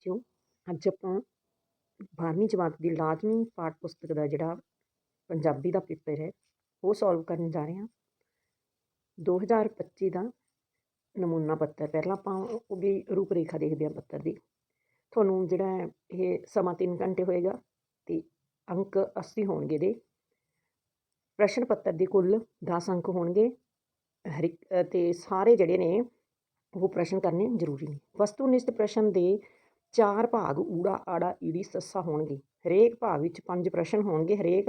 ਬੱਚਿਓ ਅੱਜ ਆਪਾਂ 12ਵੀਂ ਜਮਾਤ ਦੀ ਲਾਜ਼ਮੀ ਪਾਠ ਪੁਸਤਕ ਦਾ ਜਿਹੜਾ ਪੰਜਾਬੀ ਦਾ ਪੇਪਰ ਹੈ, ਉਹ ਸੋਲਵ ਕਰਨ ਜਾ ਰਹੇ ਹਾਂ। 2025 ਦਾ ਨਮੂਨਾ ਪੱਤਰ, ਪਹਿਲਾਂ ਆਪਾਂ ਉਹ ਉਹਦੀ ਰੂਪਰੇਖਾ ਦੇਖਦੇ ਹਾਂ ਪੱਤਰ ਦੀ। ਤੁਹਾਨੂੰ ਜਿਹੜਾ ਇਹ ਸਮਾਂ 3 ਘੰਟੇ ਹੋਏਗਾ ਤੇ ਅੰਕ 80 ਹੋਣਗੇ ਦੇ। ਪ੍ਰਸ਼ਨ ਪੱਤਰ ਦੇ ਕੁੱਲ 10 ਅੰਕ ਹੋਣਗੇ। ਹਰ ਇੱਕ ਤੇ ਸਾਰੇ ਜਿਹੜੇ ਨੇ ਉਹ ਪ੍ਰਸ਼ਨ ਕਰਨੇ ਜ਼ਰੂਰੀ ਨੇ। ਵਸਤੂਨਿਸ਼ਟ ਪ੍ਰਸ਼ਨ ਦੇ ਚਾਰ ਭਾਗ ਊੜਾ ਆੜਾ ਈੜੀ ਸੱਸਾ ਹੋਣਗੇ। ਹਰੇਕ ਭਾਗ ਵਿੱਚ ਪੰਜ ਪ੍ਰਸ਼ਨ ਹੋਣਗੇ। ਹਰੇਕ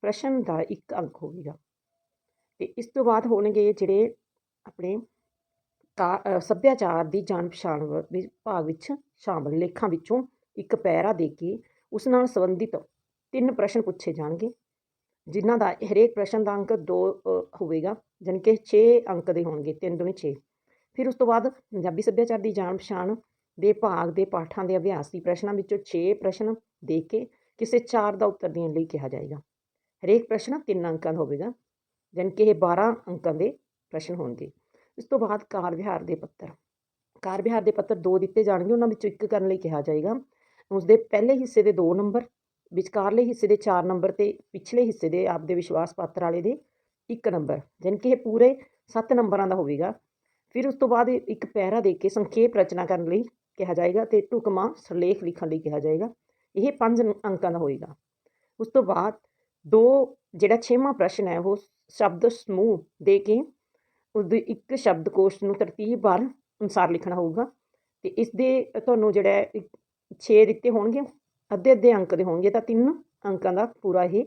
ਪ੍ਰਸ਼ਨ ਦਾ ਇੱਕ ਅੰਕ ਹੋਵੇਗਾ। ਤੇ ਇਸ ਤੋਂ ਬਾਅਦ ਹੋਣਗੇ ਜਿਹੜੇ ਆਪਣੇ ਕਾ- ਸੱਭਿਆਚਾਰ ਦੀ ਜਾਣ ਪਛਾਣ ਵ- ਭਾਗ ਵਿੱਚ ਸ਼ਾਮਲ ਲੇਖਾਂ ਵਿੱਚੋਂ ਇੱਕ ਪੈਰਾ ਦੇ ਕੇ ਉਸ ਨਾਲ ਸੰਬੰਧਿਤ ਤਿੰਨ ਪ੍ਰਸ਼ਨ ਪੁੱਛੇ ਜਾਣਗੇ, ਜਿਨ੍ਹਾਂ ਦਾ ਹਰੇਕ ਪ੍ਰਸ਼ਨ ਦਾ ਅੰਕ 2 ਹੋਵੇਗਾ, ਜਾਣੀ ਕਿ 6 ਅੰਕ ਦੇ ਹੋਣਗੇ 3 ਦੁਨੀ 6 ਫਿਰ ਉਸ ਤੋਂ ਬਾਅਦ ਪੰਜਾਬੀ ਸੱਭਿਆਚਾਰ ਦੀ ਜਾਣ ਪਛਾਣ ਦੇ ਭਾਗ ਦੇ ਪਾਠਾਂ ਦੇ ਅਭਿਆਸ ਦੀ ਪ੍ਰਸ਼ਨਾਂ ਵਿੱਚੋਂ 6 ਪ੍ਰਸ਼ਨ ਦੇ ਕੇ ਕਿਸੇ ਚਾਰ ਦਾ ਉੱਤਰ ਦੇਣ ਲਈ ਕਿਹਾ ਜਾਏਗਾ। ਹਰੇਕ ਪ੍ਰਸ਼ਨ 3 ਅੰਕਾਂ ਦਾ ਹੋਵੇਗਾ, ਜਾਣੀ ਕਿ ਇਹ 12 ਅੰਕਾਂ ਦੇ ਪ੍ਰਸ਼ਨ ਹੋਣਗੇ। ਇਸ ਤੋਂ ਬਾਅਦ ਕਾਰ ਵਿਹਾਰ ਦੇ ਪੱਤਰ। ਕਾਰ ਵਿਹਾਰ ਦੇ ਪੱਤਰ ਦੋ ਦਿੱਤੇ ਜਾਣਗੇ, ਉਹਨਾਂ ਵਿੱਚੋਂ ਇੱਕ ਕਰਨ ਲਈ ਕਿਹਾ ਜਾਏਗਾ। ਉਸ ਦੇ ਪਹਿਲੇ ਹਿੱਸੇ ਦੇ 2 ਨੰਬਰ, ਵਿਚਕਾਰਲੇ ਹਿੱਸੇ ਦੇ 4 ਨੰਬਰ ਤੇ ਪਿਛਲੇ ਹਿੱਸੇ ਦੇ ਆਪਦੇ ਵਿਸ਼ਵਾਸ ਪਾਤਰ ਵਾਲੇ ਦੇ 1 ਨੰਬਰ, ਜਾਣੀ ਕਿ ਇਹ ਪੂਰੇ 7 ਨੰਬਰਾਂ ਦਾ ਹੋਵੇਗਾ। ਫਿਰ ਉਸ ਤੋਂ ਬਾਅਦ ਇੱਕ ਪੈਰਾ ਦੇ ਕੇ ਸੰਖੇਪ ਰਚਨਾ ਕਰਨ ਲਈ ਕਿਹਾ ਜਾਏਗਾ ਤੇ ਢੁਕਵਾਂ ਸਿਰਲੇਖ ਲਿਖਣ ਲਈ ਕਿਹਾ ਜਾਏਗਾ। ਇਹ ਪੰਜ ਅੰਕਾਂ ਦਾ ਹੋਏਗਾ। ਉਸ ਤੋਂ ਬਾਅਦ ਦੋ, ਜਿਹੜਾ ਛੇਵਾਂ ਪ੍ਰਸ਼ਨ ਹੈ, ਉਹ ਸ਼ਬਦ ਸਮੂਹ ਦੇ ਕੇ ਉਸਦੇ ਇੱਕ ਸ਼ਬਦਕੋਸ਼ ਨੂੰ ਤਰਤੀਬ ਵਾਰ ਅਨੁਸਾਰ ਲਿਖਣਾ ਹੋਊਗਾ ਤੇ ਇਸ ਦੇ ਤੁਹਾਨੂੰ ਜਿਹੜਾ 6 ਦਿੱਤੇ ਹੋਣਗੇ, ਅੱਧੇ ਅੱਧੇ ਅੰਕ ਦੇ ਹੋਣਗੇ, ਤਾਂ ਤਿੰਨ ਅੰਕਾਂ ਦਾ ਪੂਰਾ ਇਹ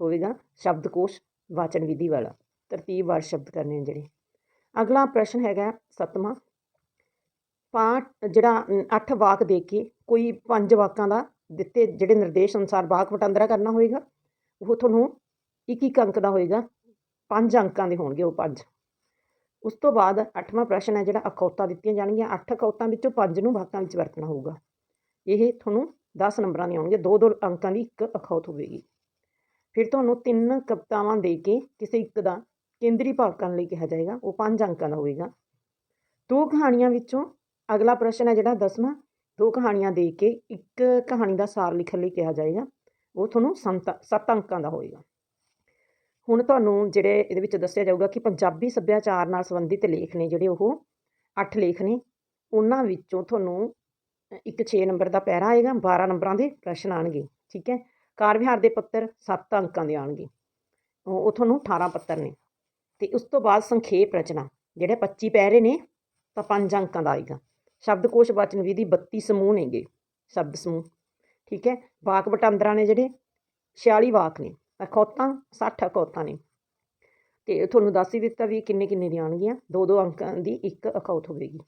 ਹੋਵੇਗਾ ਸ਼ਬਦਕੋਸ਼ ਵਾਚਨ ਵਿਧੀ ਵਾਲਾ, ਤਰਤੀਬ ਵਾਰ ਸ਼ਬਦ ਕਰਨੇ ਜਿਹੜੇ। ਅਗਲਾ ਪ੍ਰਸ਼ਨ ਹੈਗਾ ਸੱਤਵਾਂ। ਪਾਠ ਜਿਹੜਾ ਅੱਠ ਵਾਕ ਦੇ ਕੇ ਕੋਈ ਪੰਜ ਵਾਕਾਂ ਦਾ ਦਿੱਤੇ ਜਿਹੜੇ ਨਿਰਦੇਸ਼ ਅਨੁਸਾਰ ਵਾਕ ਵਟਾਂਦਰਾ ਕਰਨਾ ਹੋਏਗਾ, ਉਹ ਤੁਹਾਨੂੰ ਇੱਕ ਇੱਕ ਅੰਕ ਦਾ ਹੋਏਗਾ, ਪੰਜ ਅੰਕਾਂ ਦੇ ਹੋਣਗੇ ਉਹ ਪੰਜ। ਉਸ ਤੋਂ ਬਾਅਦ ਅੱਠਵਾਂ ਪ੍ਰਸ਼ਨ ਹੈ ਜਿਹੜਾ ਅਖੌਤਾਂ ਦਿੱਤੀਆਂ ਜਾਣਗੀਆਂ, ਅੱਠ ਅਖੌਤਾਂ ਵਿੱਚੋਂ ਪੰਜ ਨੂੰ ਵਾਕਾਂ ਵਿੱਚ ਵਰਤਣਾ ਹੋਊਗਾ। ਇਹ ਤੁਹਾਨੂੰ 10 ਨੰਬਰਾਂ ਦੇ ਆਉਣਗੇ ਦੋ ਦੋ ਅੰਕਾਂ ਦੀ ਇੱਕ ਅਖੌਤ ਹੋਵੇਗੀ। ਫਿਰ ਤੁਹਾਨੂੰ ਤਿੰਨ ਕਵਿਤਾਵਾਂ ਦੇ ਕੇ ਕਿਸੇ ਇੱਕ ਦਾ ਕੇਂਦਰੀ ਭਾਵ ਕਰਨ ਲਈ ਕਿਹਾ ਜਾਏਗਾ, ਉਹ ਪੰਜ ਅੰਕਾਂ ਦਾ ਹੋਵੇਗਾ। ਦੋ ਕਹਾਣੀਆਂ ਵਿੱਚੋਂ ਅਗਲਾ ਪ੍ਰਸ਼ਨ ਹੈ ਜਿਹੜਾ ਦਸਵਾਂ, ਦੋ ਕਹਾਣੀਆਂ ਦੇ ਕੇ ਇੱਕ ਕਹਾਣੀ ਦਾ ਸਾਰ ਲਿਖਣ ਲਈ ਕਿਹਾ ਜਾਏਗਾ, ਉਹ ਤੁਹਾਨੂੰ ਸੰਤ, ਸੱਤ ਅੰਕਾਂ ਦਾ ਹੋਏਗਾ। ਹੁਣ ਤੁਹਾਨੂੰ ਜਿਹੜੇ ਇਹਦੇ ਵਿੱਚ ਦੱਸਿਆ ਜਾਊਗਾ ਕਿ ਪੰਜਾਬੀ ਸੱਭਿਆਚਾਰ ਨਾਲ ਸੰਬੰਧਿਤ ਲੇਖ ਨੇ ਜਿਹੜੇ ਉਹ 8 ਲੇਖ ਨੇ, ਉਹਨਾਂ ਵਿੱਚੋਂ ਤੁਹਾਨੂੰ ਇੱਕ 6 ਨੰਬਰ ਦਾ ਪੈਰਾ ਆਏਗਾ 12 ਨੰਬਰਾਂ ਦੇ ਪ੍ਰਸ਼ਨ ਆਣਗੇ ਠੀਕ ਹੈ? ਕਾਰ ਵਿਹਾਰ ਦੇ ਪੱਤਰ 7 ਅੰਕਾਂ ਦੇ ਆਣਗੇ ਉਹ ਉਹ ਤੁਹਾਨੂੰ 18 ਪੱਤਰ ਨੇ। ਤੇ ਉਸ ਤੋਂ ਬਾਅਦ ਸੰਖੇਪ ਰਚਨਾ, ਜਿਹੜੇ 25 ਪੈਰੇ ਨੇ, ਤਾਂ 5 ਅੰਕਾਂ ਦਾ ਆਏਗਾ। ਸ਼ਬਦਕੋਸ਼ ਵਾਚਨ ਵਿਧੀ 32 ਸਮੂਹ ਨੇਗੇ, ਸ਼ਬਦ ਸਮੂਹ, ਠੀਕ ਹੈ? ਵਾਕ ਵਟਾਂਦਰਾ ਨੇ ਜਿਹੜੇ 46 ਵਾਕ ਨੇ, ਅਖੌਤਾਂ 60 ਅਖੌਤਾਂ ਨੇ। ਤੇ ਤੁਹਾਨੂੰ ਦੱਸ ਹੀ ਦਿੱਤਾ ਵੀ ਕਿੰਨੇ ਕਿੰਨੇ ਦੀਆਂ ਆਉਣਗੀਆਂ, ਦੋ ਦੋ ਅੰਕਾਂ ਦੀ ਇੱਕ ਅਖੌਤ ਹੋਵੇਗੀ।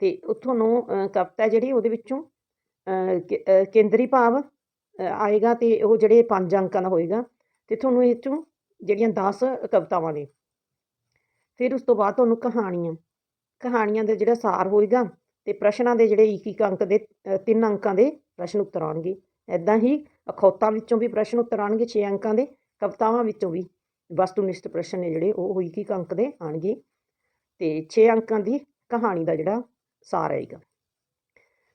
ਤੇ ਉਹ ਤੁਹਾਨੂੰ ਕਵਿਤਾ ਜਿਹੜੀ ਉਹਦੇ ਵਿੱਚੋਂ ਕੇਂਦਰੀ ਭਾਵ ਆਏਗਾ ਤੇ ਉਹ ਜਿਹੜੇ ਪੰਜ ਅੰਕਾਂ ਦਾ ਹੋਏਗਾ, ਤੇ ਤੁਹਾਨੂੰ ਇਹ ਚੋਂ ਜਿਹੜੀਆਂ 10 ਕਵਿਤਾਵਾਂ ਨੇ, ਫਿਰ ਉਸ ਤੋਂ ਬਾਅਦ ਤੁਹਾਨੂੰ ਕਹਾਣੀਆਂ ਕਹਾਣੀਆਂ ਦਾ ਜਿਹੜਾ ਸਾਰ ਹੋਏਗਾ ਤੇ ਪ੍ਰਸ਼ਨਾਂ ਦੇ ਜਿਹੜੇ ਇੱਕ ਇੱਕ ਅੰਕ ਦੇ ਤਿੰਨ ਅੰਕਾਂ ਦੇ ਪ੍ਰਸ਼ਨ ਉੱਤਰ ਆਉਣਗੇ। ਐਦਾਂ ਹੀ ਅਖੌਤਾਂ ਵਿੱਚੋਂ ਵੀ ਪ੍ਰਸ਼ਨ ਉੱਤਰ ਆਉਣਗੇ 6 ਅੰਕਾਂ ਦੇ ਕਵਿਤਾਵਾਂ ਵਿੱਚੋਂ ਵੀ ਵਸਤੂਨਿਸ਼ਟ ਪ੍ਰਸ਼ਨ ਨੇ ਜਿਹੜੇ ਉਹ ਇੱਕ ਇੱਕ ਅੰਕ ਦੇ ਆਉਣਗੇ ਤੇ 6 ਅੰਕਾਂ ਦੀ ਕਹਾਣੀ ਦਾ ਜਿਹੜਾ ਸਾਰ ਆਏਗਾ।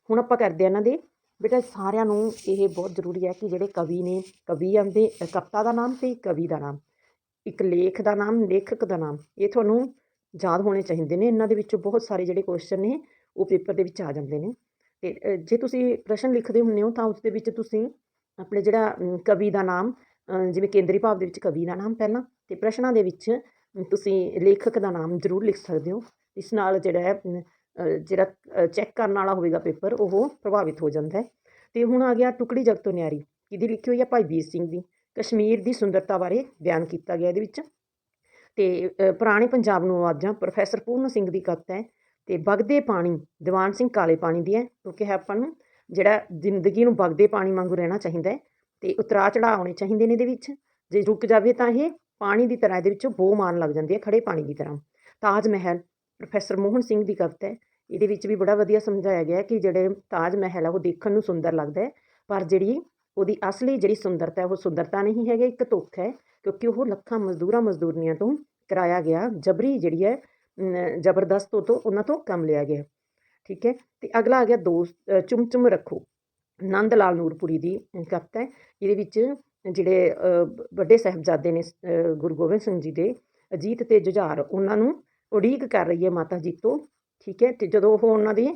ਹੁਣ ਆਪਾਂ ਕਰਦੇ ਹਾਂ ਇਹਨਾਂ ਦੇ। ਬੇਟਾ ਸਾਰਿਆਂ ਨੂੰ ਇਹ ਬਹੁਤ ਜ਼ਰੂਰੀ ਹੈ ਕਿ ਜਿਹੜੇ ਕਵੀ ਨੇ ਕਵੀ ਦੇ ਅ, ਕਵਿਤਾ ਦਾ ਨਾਮ ਤੇ ਕਵੀ ਦਾ ਨਾਮ ਇੱਕ ਲੇਖ ਦਾ ਨਾਮ ਲੇਖਕ ਦਾ ਨਾਮ ਇਹ ਤੁਹਾਨੂੰ ਯਾਦ ਹੋਣੇ ਚਾਹੀਦੇ ਨੇ, ਇਹਨਾਂ ਦੇ ਵਿੱਚੋਂ ਬਹੁਤ ਸਾਰੇ ਜਿਹੜੇ ਕੁਐਸਚਨ ਨੇ, ਉਹ ਪੇਪਰ ਦੇ ਵਿੱਚ ਆ ਜਾਂਦੇ ਨੇ। ਤੇ ਜੇ ਤੁਸੀਂ ਪ੍ਰਸ਼ਨ ਲਿਖਦੇ ਹੁੰਦੇ ਹੋ, ਤਾਂ ਉਸ ਦੇ ਵਿੱਚ ਤੁਸੀਂ ਆਪਣੇ ਜਿਹੜਾ ਕਵੀ ਦਾ ਨਾਮ ਜਿਵੇਂ ਕੇਂਦਰੀ ਭਾਵ ਦੇ ਵਿੱਚ ਕਵੀ ਦਾ ਨਾਮ ਪਹਿਲਾਂ, ਤੇ ਪ੍ਰਸ਼ਨਾਂ ਦੇ ਵਿੱਚ ਤੁਸੀਂ ਲੇਖਕ ਦਾ ਨਾਮ ਜ਼ਰੂਰ ਲਿਖ ਸਕਦੇ ਹੋ। ਇਸ ਨਾਲ ਜਿਹੜਾ ਹੈ ਜਿਹੜਾ ਚੈੱਕ ਕਰਨ ਵਾਲਾ ਹੋਵੇਗਾ ਪੇਪਰ, ਉਹ ਪ੍ਰਭਾਵਿਤ ਹੋ ਜਾਂਦਾ ਹੈ। ਤੇ ਹੁਣ ਆ ਗਿਆ ਟੁਕੜੀ ਜਗ ਤੋਂ ਨਿਆਰੀ। ਕਿਹਦੀ ਲਿਖੀ ਹੋਈ ਹੈ ਭਾਈ ਵੀਰ ਸਿੰਘ ਦੀ। ਕਸ਼ਮੀਰ ਦੀ ਸੁੰਦਰਤਾ ਬਾਰੇ ਬਿਆਨ ਕੀਤਾ ਗਿਆ ਇਹਦੇ ਵਿੱਚ। ਅਤੇ ਪੁਰਾਣੇ ਪੰਜਾਬ ਨੂੰ ਆਵਾਜ਼ਾਂ, ਪ੍ਰੋਫੈਸਰ ਪੂਰਨ ਸਿੰਘ ਦੀ ਕਵਿਤਾ ਹੈ ਅਤੇ ਵਗਦੇ ਪਾਣੀ, ਦੀਵਾਨ ਸਿੰਘ ਕਾਲੇ ਪਾਣੀ ਦੀ ਹੈ, ਕਿਉਂਕਿ ਆਪਾਂ ਨੂੰ ਜਿਹੜਾ ਜ਼ਿੰਦਗੀ ਨੂੰ ਵਗਦੇ ਪਾਣੀ ਵਾਂਗੂ ਰਹਿਣਾ ਚਾਹੀਦਾ ਹੈ ਤੇ ਉਤਰਾ ਚੜਾਅ ਆਉਣੇ ਚਾਹੀਦੇ ਨੇ ਇਹਦੇ ਵਿੱਚ। ਜੇ ਰੁਕ ਜਾਵੇ ਤਾਂ ਇਹ ਪਾਣੀ ਦੀ ਤਰ੍ਹਾਂ ਇਹਦੇ ਵਿੱਚੋਂ ਬੋ ਮਾਰਨ ਲੱਗ ਜਾਂਦੀ ਹੈ ਖੜੇ ਪਾਣੀ ਦੀ ਤਰ੍ਹਾਂ। ਤਾਜ ਮਹਿਲ, ਪ੍ਰੋਫੈਸਰ ਮੋਹਨ ਸਿੰਘ ਦੀ ਕਵਿਤਾ ਹੈ। ਇਹਦੇ ਵਿੱਚ ਵੀ ਬੜਾ ਵਧੀਆ ਸਮਝਾਇਆ ਗਿਆ ਕਿ ਜਿਹੜੇ ਤਾਜ ਮਹਿਲ ਆ ਉਹ ਦੇਖਣ ਨੂੰ ਸੁੰਦਰ ਲੱਗਦਾ ਹੈ, ਪਰ ਜਿਹੜੀ ਉਹਦੀ ਅਸਲੀ ਜਿਹੜੀ ਸੁੰਦਰਤਾ ਹੈ ਉਹ ਸੁੰਦਰਤਾ ਨਹੀਂ ਹੈਗੀ ਇੱਕ ਧੋਖਾ ਹੈ ਕਿਉਂਕਿ ਉਹ ਲੱਖਾਂ ਮਜ਼ਦੂਰਾਂ ਮਜ਼ਦੂਰਨੀਆਂ ਤੋਂ ਕਰਾਇਆ ਗਿਆ ਜਬਰੀ ਜਿਹੜੀ ਹੈ ਜ਼ਬਰਦਸਤ ਉਹ ਤੋਂ ਉਹਨਾਂ ਤੋਂ ਕੰਮ ਲਿਆ ਗਿਆ। ਠੀਕ ਹੈ ਤੇ ਅਗਲਾ ਆ ਗਿਆ ਦੋਸਤ ਅ, ਚੁੰਮ ਚੁੰਮ ਰੱਖੋ। ਨੰਦ ਲਾਲ ਨੂਰਪੁਰੀ ਦੀ ਕਵਿਤਾ ਹੈ ਇਹਦੇ ਵਿੱਚ ਜਿਹੜੇ ਵੱਡੇ ਸਾਹਿਬਜ਼ਾਦੇ ਨੇ ਗੁਰੂ ਗੋਬਿੰਦ ਸਿੰਘ ਜੀ ਦੇ ਅਜੀਤ ਤੇ ਜੁਝਾਰ ਉਹਨਾਂ ਨੂੰ ਉਡੀਕ ਕਰ ਰਹੀ ਹੈ ਮਾਤਾ ਜੀ ਤੋਂ। ਠੀਕ ਹੈ ਤੇ ਜਦੋਂ ਉਹ ਉਹਨਾਂ ਦੀ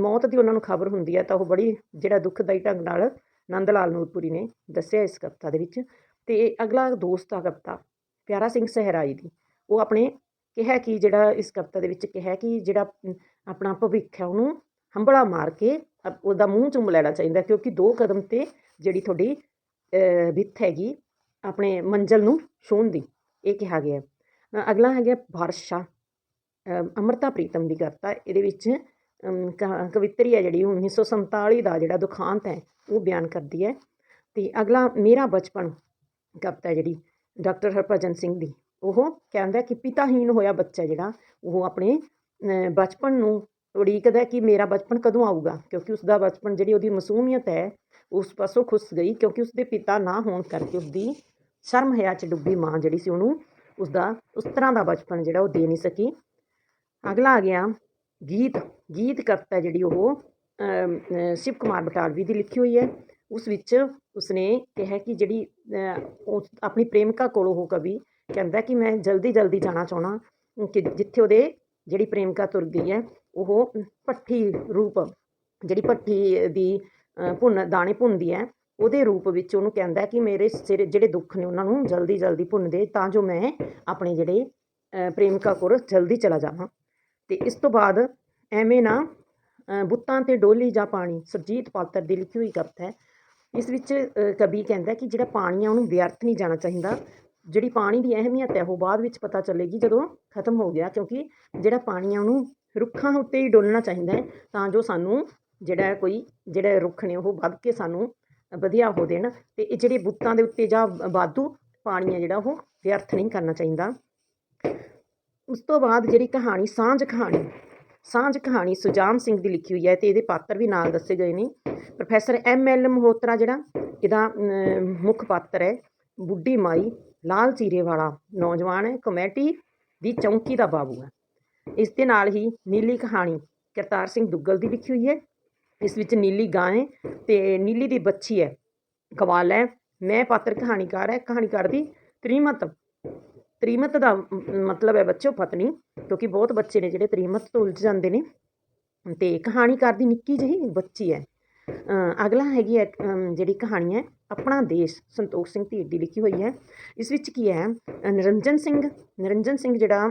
ਮੌਤ ਦੀ ਉਹਨਾਂ ਨੂੰ ਖਬਰ ਹੁੰਦੀ ਹੈ ਤਾਂ ਉਹ ਬੜੀ ਜਿਹੜਾ ਦੁੱਖਦਾਈ ਢੰਗ ਨਾਲ ਨੰਦ ਲਾਲ ਨੂਰਪੁਰੀ ਨੇ ਦੱਸਿਆ ਇਸ ਕਵਿਤਾ ਦੇ ਵਿੱਚ। ਤੇ ਅਗਲਾ ਦੋਸਤ ਆ ਕਵਿਤਾ, ਪਿਆਰਾ ਸਿੰਘ ਸਹਿਰਾਈ ਦੀ। ਉਹ ਆਪਣੇ ਕਿਹਾ ਕਿ ਜਿਹੜਾ ਇਸ ਕਵਿਤਾ ਦੇ ਵਿੱਚ ਕਿਹਾ ਕਿ ਜਿਹੜਾ ਆਪਣਾ ਭਵਿੱਖ ਹੈ, ਉਹਨੂੰ ਹੰਬੜਾ ਮਾਰ ਕੇ ਅਪ- ਉਹਦਾ ਮੂੰਹ ਚੁੰਮ ਲੈਣਾ ਚਾਹੀਦਾ, ਕਿਉਂਕਿ ਦੋ ਕਦਮ ਤੇ ਜਿਹੜੀ ਤੁਹਾਡੀ ਵਿੱਥ ਹੈਗੀ, ਆਪਣੇ ਮੰਜ਼ਲ ਨੂੰ ਛੂਹਣ ਦੀ, ਇਹ ਕਿਹਾ ਗਿਆ। ਅਗਲਾ ਹੈਗਾ ਬਾਰਸ਼ਾ ਅਮਰਤਾ ਪ੍ਰੀਤਮ ਦੀ ਕਵਿਤਾ। ਇਹਦੇ ਵਿੱਚ ਕ- ਕਵਿਤਰੀ ਹੈ ਜਿਹੜੀ 1947 ਦਾ ਜਿਹੜਾ ਦੁਖਾਂਤ ਹੈ, ਉਹ ਬਿਆਨ ਕਰਦੀ ਹੈ। ਅਤੇ ਅਗਲਾ ਮੇਰਾ ਬਚਪਨ ਕਵਿਤਾ ਜਿਹੜੀ, ਡਾਕਟਰ ਹਰਭਜਨ ਸਿੰਘ ਦੀ, ਉਹ ਕਹਿੰਦਾ ਕਿ ਪਿਤਾਹੀਨ ਹੋਇਆ ਬੱਚਾ ਜਿਹੜਾ, ਉਹ ਆਪਣੇ ਬਚਪਨ ਨੂੰ ਉਡੀਕਦਾ ਕਿ ਮੇਰਾ ਬਚਪਨ ਕਦੋਂ ਆਊਗਾ? ਕਿਉਂਕਿ ਉਸ ਦਾ ਬਚਪਨ ਜਿਹੜੀ ਉਹਦੀ ਮਾਸੂਮੀਅਤ ਹੈ, ਉਸ ਪਾਸੋਂ ਖੁੱਸ ਗਈ, ਕਿਉਂਕਿ ਉਸਦੇ ਪਿਤਾ ਨਾ ਹੋਣ ਕਰਕੇ ਉਸਦੀ ਸ਼ਰਮ ਹਿਆ ਚ ਡੁੱਬੀ ਮਾਂ ਜਿਹੜੀ ਸੀ ਉਹਨੂੰ, ਉਸਦਾ, ਉਸ ਤਰ੍ਹਾਂ ਦਾ ਬਚਪਨ ਜਿਹੜਾ ਉਹ ਦੇ ਨਹੀਂ ਸਕੀ। ਅਗਲਾ ਆ ਗਿਆ। ਗੀਤ ਗੀਤ ਕਵਿਤਾ ਜਿਹੜੀ ਉਹ ਸ਼ਿਵ ਕੁਮਾਰ ਬਟਾਲਵੀ ਦੀ ਲਿਖੀ ਹੋਈ ਹੈ। ਉਸ ਵਿੱਚ ਉਸਨੇ ਕਿਹਾ ਕਿ ਜਿਹੜੀ ਉਸ ਆਪਣੀ ਪ੍ਰੇਮਿਕਾ ਕੋਲ ਉਹ ਕਵੀ ਕਹਿੰਦਾ ਕਿ ਮੈਂ ਜਲਦੀ ਜਲਦੀ ਜਾਣਾ ਚਾਹਣਾ ਕਿ ਜਿੱਥੇ ਉਹਦੇ ਜਿਹੜੀ ਪ੍ਰੇਮਿਕਾ ਤੁਰ ਗਈ ਹੈ, ਉਹ ਭੱਠੀ ਰੂਪ, ਜਿਹੜੀ ਭੱਠੀ ਦੀ ਭੁੰਨ, ਦਾਣੇ ਭੁੰਨਦੀ ਹੈ, ਉਹਦੇ ਰੂਪ ਵਿੱਚ ਉਹਨੂੰ ਕਹਿੰਦਾ ਕਿ ਮੇਰੇ ਸਿਰ ਜਿਹੜੇ ਦੁੱਖ ਨੇ ਉਹਨਾਂ ਨੂੰ ਜਲਦੀ ਜਲਦੀ ਭੁੰਨ ਦੇ, ਤਾਂ ਜੋ ਮੈਂ ਆਪਣੇ ਜਿਹੜੇ ਪ੍ਰੇਮਿਕਾ ਕੋਲ ਜਲਦੀ ਚਲਾ ਜਾਵਾਂ। ਤੇ ਇਸ ਤੋਂ ਬਾਅਦ ਐਵੇਂ ਨਾ ਬੁੱਤਾਂ ਤੇ ਡੋਲੀ ਜਾਂ ਪਾਣੀ ਸੁਰਜੀਤ ਪਾਤਰ ਦੀ ਲਿਖੀ ਹੋਈ ਕਵਿਤਾ ਹੈ। ਇਸ ਵਿੱਚ ਅ, ਕਵੀ ਕਹਿੰਦਾ ਕਿ ਜਿਹੜਾ ਪਾਣੀ ਆ ਉਹਨੂੰ ਵਿਅਰਥ ਨਹੀਂ ਜਾਣਾ ਚਾਹੀਦਾ। ਜਿਹੜੀ ਪਾਣੀ ਦੀ ਅਹਿਮੀਅਤ ਹੈ ਉਹ ਬਾਅਦ ਵਿੱਚ ਪਤਾ ਚੱਲੇਗੀ ਜਦੋਂ ਖਤਮ ਹੋ ਗਿਆ ਕਿਉਂਕਿ ਜਿਹੜਾ ਪਾਣੀ ਆ ਉਹਨੂੰ ਰੁੱਖਾਂ ਉੱਤੇ ਹੀ ਡੋਲਣਾ ਚਾਹੀਦਾ ਹੈ ਤਾਂ ਜੋ ਸਾਨੂੰ ਜਿਹੜਾ ਕੋਈ ਜਿਹੜੇ ਰੁੱਖ ਨੇ ਉਹ ਵੱਧ ਕੇ ਸਾਨੂੰ ਵਧੀਆ ਹੋ ਦੇਣ। ਤੇ ਇਹ ਜਿਹੜੇ ਬੁੱਤਾਂ ਦੇ ਉੱਤੇ ਜਾਂ ਵਾਧੂ ਪਾਣੀ ਆ ਜਿਹੜਾ ਉਹ ਵਿਅਰਥ ਨਹੀਂ ਕਰਨਾ ਚਾਹੀਦਾ। ਉਸ ਤੋਂ ਬਾਅਦ ਜਿਹੜੀ ਕਹਾਣੀ, ਸਾਂਝ ਕਹਾਣੀ ਸਾਂਝ ਕਹਾਣੀ ਸੁਜਾਮ ਸਿੰਘ ਦੀ ਲਿਖੀ ਹੋਈ ਹੈ ਤੇ ਇਹਦੇ ਪਾਤਰ ਵੀ ਨਾਲ ਦੱਸੇ ਗਏ ਨੇ। ਪ੍ਰੋਫੈਸਰ ਐਮ ਐਲ ਮਹੋਤਰਾ ਜਿਹੜਾ ਇਹਦਾ ਮੁੱਖ ਪਾਤਰ ਹੈ, ਬੁੱਢੀ ਮਾਈ, ਲਾਲ ਚੀਰੇ ਵਾਲਾ ਨੌਜਵਾਨ ਹੈ, ਕਮੇਟੀ ਦੀ ਚੌਂਕੀ ਦਾ ਬਾਬੂ ਹੈ। ਇਸ ਦੇ ਨਾਲ ਹੀ ਨੀਲੀ ਕਹਾਣੀ ਕਰਤਾਰ ਸਿੰਘ ਦੁੱਗਲ ਦੀ ਲਿਖੀ ਹੋਈ ਹੈ। ਇਸ ਵਿੱਚ ਨੀਲੀ ਗਾਂ ਹੈ ਤੇ ਨੀਲੀ ਦੀ ਬੱਚੀ ਹੈ, ਕਵਾਲ ਹੈ। ਮੈਂ ਪਾਤਰ ਕਹਾਣੀਕਾਰ ਹੈ, ਕਹਾਣੀਕਾਰ ਦੀ ਤ੍ਰੀਮਤ। ਤ੍ਰੀਮਤ ਦਾ ਮਤਲਬ ਹੈ ਬੱਚੋ ਪਤਨੀ ਕਿਉਂਕਿ ਬਹੁਤ ਬੱਚੇ ਨੇ ਜਿਹੜੇ ਤ੍ਰੀਮਤ ਤੋਂ ਉਲਝ ਜਾਂਦੇ ਨੇ। ਤੇ ਕਹਾਣੀਕਾਰ ਦੀ ਨਿੱਕੀ ਜਿਹੀ ਬੱਚੀ ਹੈ। ਅਗਲਾ ਹੈਗੀ ਹੈ ਜਿਹੜੀ ਕਹਾਣੀ ਹੈ ਆਪਣਾ ਦੇਸ਼ ਸੰਤੋਖ ਸਿੰਘ ਧੀਰ ਦੀ ਲਿਖੀ ਹੋਈ ਹੈ। ਇਸ ਵਿੱਚ ਕੀ ਹੈ ਨਿਰੰਜਨ ਸਿੰਘ ਨਿਰੰਜਨ ਸਿੰਘ ਜਿਹੜਾ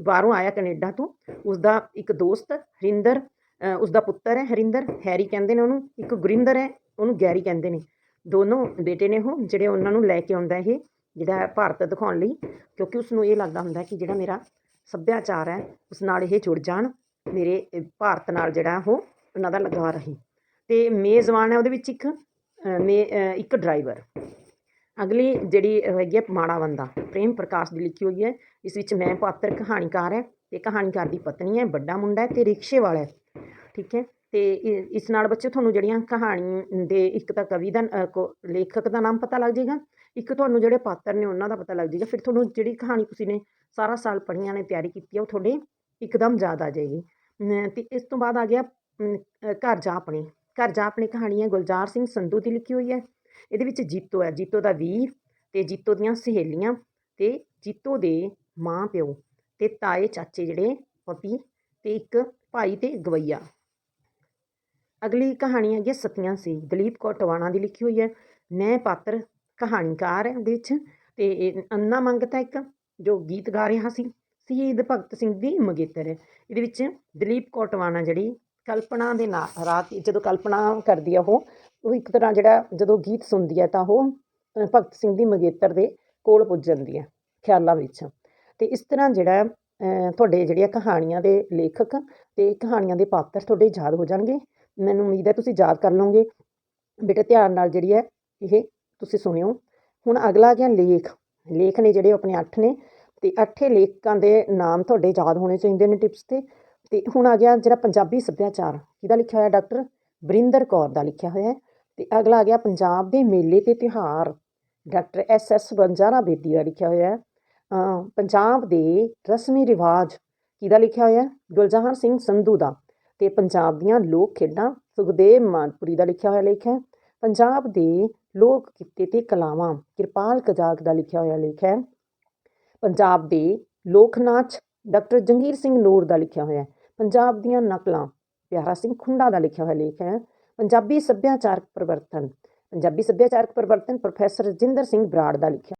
ਬਾਹਰੋਂ ਆਇਆ ਕੈਨੇਡਾ ਤੋਂ ਉਸ ਦਾ ਇੱਕ ਦੋਸਤ ਹਰਿੰਦਰ ਅ, ਉਸ ਦਾ ਪੁੱਤਰ ਹੈ ਹਰਿੰਦਰ ਹੈਰੀ ਕਹਿੰਦੇ ਨੇ ਉਹਨੂੰ ਇੱਕ ਗੁਰਿੰਦਰ ਹੈ ਉਹਨੂੰ ਗੈਰੀ ਕਹਿੰਦੇ ਨੇ। ਦੋਨੋਂ ਬੇਟੇ ਨੇ ਉਹ ਜਿਹੜੇ ਉਹਨਾਂ ਨੂੰ ਲੈ ਕੇ ਆਉਂਦਾ ਇਹ। ਜਿਹੜਾ ਭਾਰਤ ਦਿਖਾਉਣ ਲਈ ਕਿਉਂਕਿ ਉਸ ਨੂੰ ਇਹ ਲੱਗਦਾ ਹੁੰਦਾ ਕਿ ਜਿਹੜਾ ਮੇਰਾ ਸੱਭਿਆਚਾਰ ਹੈ ਉਸ ਨਾਲ ਇਹ ਜੁੜ ਜਾਣ ਮੇਰੇ ਭਾਰਤ ਨਾਲ ਜਿਹੜਾ ਉਹ ਉਹਨਾਂ ਦਾ ਲਗਾਅ ਰਹੇ। ਤੇ ਮੇਜ਼ਬਾਨ ਹੈ ਉਹਦੇ ਵਿੱਚ ਇੱਕ ਮੇ ਇੱਕ ਡਰਾਈਵਰ। ਅਗਲੀ ਜਿਹੜੀ ਹੈਗੀ ਹੈ ਮਾੜਾ ਬੰਦਾ ਪ੍ਰੇਮ ਪ੍ਰਕਾਸ਼ ਦੀ ਲਿਖੀ ਹੋਈ ਹੈ ਇਸ ਵਿੱਚ ਮੈਂ ਪਾਤਰ ਕਹਾਣੀਕਾਰ ਹੈ ਤੇ ਕਹਾਣੀਕਾਰ ਦੀ ਪਤਨੀ ਹੈ ਵੱਡਾ ਮੁੰਡਾ ਹੈ ਤੇ ਰਿਕਸ਼ੇ ਵਾਲਾ ਹੈ। ਠੀਕ ਹੈ ਤੇ ਇਸ ਨਾਲ ਬੱਚੇ ਤੁਹਾਨੂੰ ਜਿਹੜੀਆਂ ਕਹਾਣੀ ਦੇ ਇੱਕ ਤਾਂ ਕਵੀ ਦਾ ਲੇਖਕ ਦਾ ਨਾਮ ਪਤਾ ਲੱਗ ਜਾਏਗਾ ਇੱਕ ਤੁਹਾਨੂੰ ਜਿਹੜੇ ਪਾਤਰ ਨੇ ਉਹਨਾਂ ਦਾ ਪਤਾ ਲੱਗ ਜਾਏਗਾ। ਫਿਰ ਤੁਹਾਨੂੰ ਜਿਹੜੀ ਕਹਾਣੀ ਤੁਸੀਂ ਨੇ ਸਾਰਾ ਸਾਲ ਪੜ੍ਹੀਆਂ ਨੇ ਤਿਆਰੀ ਕੀਤੀ ਹੈ ਉਹ ਤੁਹਾਡੇ ਇੱਕਦਮ ਯਾਦ ਆ ਜਾਏਗੀ। ਅਮ, ਤੇ ਇਸ ਤੋਂ ਬਾਅਦ ਆ ਗਿਆ ਘਰ ਜਾ ਆਪਣੇ। ਘਰ ਜਾ ਆਪਣੀ ਕਹਾਣੀ ਹੈ ਗੁਲਜ਼ਾਰ ਸਿੰਘ ਸੰਧੂ ਦੀ ਲਿਖੀ ਹੋਈ ਹੈ। ਇਹਦੇ ਵਿੱਚ ਜੀਤੋ ਹੈ। ਜੀਤੋ ਦਾ ਵੀਰ ਤੇ ਜੀਤੋ ਦੀਆਂ ਸਹੇਲੀਆਂ ਤੇ ਜੀਤੋ ਦੇ ਮਾਂ ਪਿਓ ਤੇ ਤਾਏ ਚਾਚੇ ਜਿਹੜੇ ਪਤੀ ਤੇ ਇੱਕ ਭਾਈ ਤੇ ਗਵਈਆ। ਅਗਲੀ ਕਹਾਣੀ ਹੈਗੀ ਹੈ ਸਤੀਆਂ ਸੀ ਦਲੀਪ ਕੌਰ ਟਵਾਣਾ ਦੀ ਲਿਖੀ ਹੋਈ ਹੈ। ਮੈਂ ਪਾਤਰ ਕਹਾਣੀਕਾਰ ਹੈ ਉਹਦੇ ਵਿੱਚ ਤੇ ਅੰਨਾ ਮੰਗਤਾ ਇੱਕ ਜੋ ਗੀਤ ਗਾ ਰਿਹਾ ਸੀ ਸ਼ਹੀਦ ਭਗਤ ਸਿੰਘ ਦੀ ਮੰਗੇਤਰ। ਹੈ ਇਹਦੇ ਵਿੱਚ ਦਲੀਪ ਕੌਰ ਜਿਹੜੀ ਕਲਪਨਾ ਦੇ ਨਾਲ ਰਾਤ ਜਦੋਂ ਕਲਪਨਾ ਕਰਦੀ ਆ ਉਹ ਉਹ ਇੱਕ ਤਰ੍ਹਾਂ ਜਿਹੜਾ ਜਦੋਂ ਗੀਤ ਸੁਣਦੀ ਹੈ ਤਾਂ ਉਹ ਭਗਤ ਸਿੰਘ ਦੀ ਮੰਗੇਤਰ ਦੇ ਕੋਲ ਪੁੱਜ ਜਾਂਦੀ ਹੈ ਖਿਆਲਾਂ ਵਿੱਚ। ਤੇ ਇਸ ਤਰ੍ਹਾਂ ਜਿਹੜਾ ਅ, ਤੁਹਾਡੇ ਜਿਹੜੀਆਂ ਕਹਾਣੀਆਂ ਦੇ ਲੇਖਕ ਤੇ ਕਹਾਣੀਆਂ ਦੇ ਪਾਤਰ ਤੁਹਾਡੇ ਯਾਦ ਹੋ ਜਾਣਗੇ। ਮੈਨੂੰ ਉਮੀਦ ਹੈ ਤੁਸੀਂ ਯਾਦ ਕਰ ਲਓਗੇ। ਬੇਟੇ ਧਿਆਨ ਨਾਲ ਜਿਹੜੀ ਹੈ ਇਹ ਤੁਸੀਂ ਸੁਣਿਓ। ਹੁਣ ਅਗਲਾ ਆ ਗਿਆ ਲੇਖ। ਲੇਖ ਨੇ ਜਿਹੜੇ ਆਪਣੇ ਅੱਠ ਨੇ, ਤੇ ਅੱਠੇ ਲੇਖਕਾਂ ਦੇ ਨਾਮ ਤੁਹਾਡੇ ਯਾਦ ਹੋਣੇ ਚਾਹੀਦੇ ਨੇ ਟਿਪਸ ਤੇ। ਤੇ ਹੁਣ ਆ ਗਿਆ ਜਿਹੜਾ ਪੰਜਾਬੀ ਸੱਭਿਆਚਾਰ, ਕਿਹਦਾ ਲਿਖਿਆ ਹੋਇਆ ਡਾਕਟਰ ਬਰਿੰਦਰ ਕੌਰ ਦਾ ਲਿਖਿਆ ਹੋਇਆ ਹੈ। ਤੇ ਅਗਲਾ ਆ ਗਿਆ ਪੰਜਾਬ ਦੇ ਮੇਲੇ ਤੇ ਤਿਉਹਾਰ। Doctor S S Banjara Bedi ਦਾ ਲਿਖਿਆ ਹੋਇਆ ਹੈ। ਪੰਜਾਬ ਦੇ ਰਸਮੀ ਰਿਵਾਜ ਕਿਹਦਾ ਲਿਖਿਆ ਹੋਇਆ ਹੈ? ਗੁਲਜ਼ਾਰ ਸਿੰਘ ਸੰਧੂ ਦਾ। ਤੇ ਪੰਜਾਬ ਦੀਆਂ ਲੋਕ ਖੇਡਾਂ, ਸੁਖਦੇਵ ਮਾਨਪੁਰੀ ਦਾ ਲਿਖਿਆ ਹੋਇਆ ਲੇਖ ਹੈ। ਪੰਜਾਬ ਦੇ ਲੋਕ ਕਿੱਤੇ ਤੇ ਕਲਾਵਾਂ, ਕਿਰਪਾਲ ਕਜਾਕ ਦਾ ਲਿਖਿਆ ਹੋਇਆ ਲੇਖ ਹੈ। ਪੰਜਾਬ ਦੇ ਲੋਕ ਨਾਚ ਡਾਕਟਰ ਜੰਗੀਰ ਸਿੰਘ ਨੂਰ ਦਾ ਲਿਖਿਆ ਹੋਇਆ ਹੈ। ਪੰਜਾਬ ਦੀਆਂ ਨਕਲਾਂ, ਪਿਆਰਾ ਸਿੰਘ ਖੁੰਡਾ ਦਾ ਲਿਖਿਆ ਹੋਇਆ ਲੇਖ ਹੈ। ਪੰਜਾਬੀ ਸੱਭਿਆਚਾਰਕ ਪਰਿਵਰਤਨ, ਪੰਜਾਬੀ ਸੱਭਿਆਚਾਰਕ ਪਰਿਵਰਤਨ ਪ੍ਰੋਫੈਸਰ ਰਜਿੰਦਰ ਸਿੰਘ ਬਰਾੜ ਦਾ ਲਿਖਿਆ